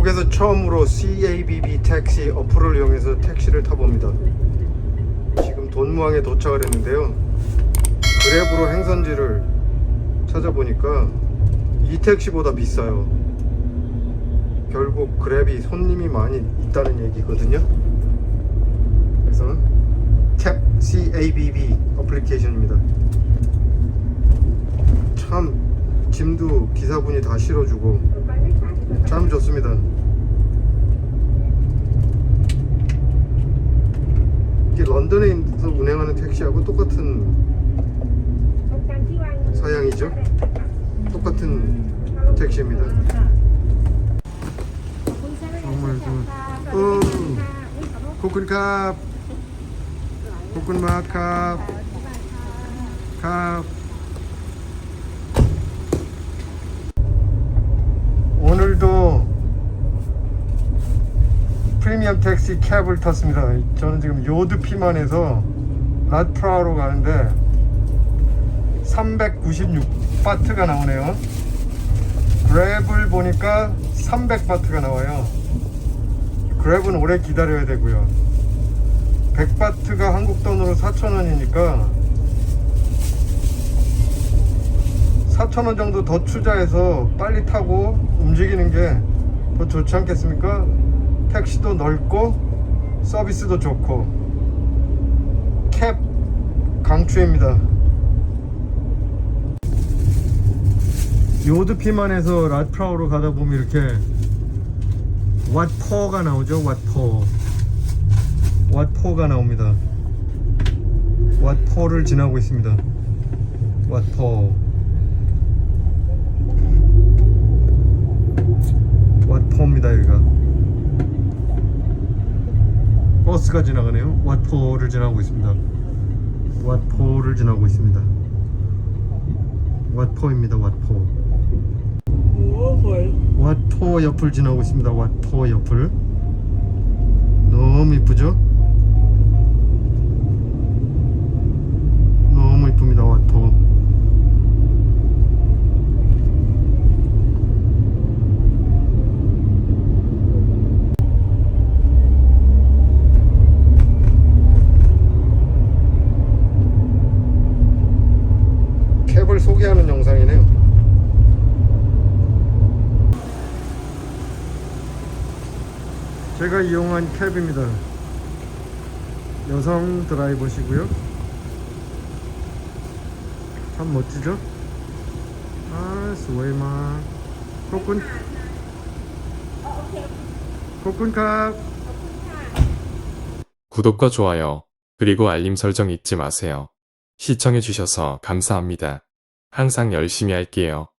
미국에서 처음으로 CABB 택시 어플을 이용해서 택시를 타봅니다. 지금 돈무항에 도착을 했는데요. 그랩으로 행선지를 찾아보니까 이 택시보다 비싸요. 결국 그랩이 손님이 많이 있다는 얘기거든요. 그래서 캡 CABB 어플리케이션입니다. 참 짐도 기사분이 다 실어주고 참 좋습니다. 이게 런던에서 운행하는 택시하고 똑같은 서양이죠? 똑같은 택시입니다. 정말 그 오, 코쿤캅, 코쿤마캅, 캅. 오늘도 프리미엄 택시 캡을 탔습니다. 저는 지금 요드피만에서 라트프라우로 가는데 396바트가 나오네요. 그랩을 보니까 300바트가 나와요. 그랩은 오래 기다려야 되고요. 100바트가 한국 돈으로 4,000원이니까 4,000원 정도 더 투자해서 빨리 타고 움직이는 게 더 좋지 않겠습니까? 택시도 넓고 서비스도 좋고 캡 강추입니다. 요드피만에서 라트라우로 가다 보면 이렇게 왓포가 나오죠. 왓포 왓포가 나옵니다. 왓포를 지나고 있습니다. 왓포 왓포입니다 여기가 버스가 지나가네요. 왓포를 지나고 있습니다. 왓포를 지나고 있습니다. 왓포입니다. 왓포. 왓포 옆을 지나고 있습니다. 왓포 옆을. 너무 이쁘죠? 너무 이쁩니다. 왓포. 캡을 소개하는 영상이네요. 제가 이용한 캡입니다. 여성 드라이버시고요. 참 멋지죠? 아, 스웨이마. 코쿤. 코쿤캅. 구독과 좋아요, 그리고 알림 설정 잊지 마세요. 시청해주셔서 감사합니다. 항상 열심히 할게요.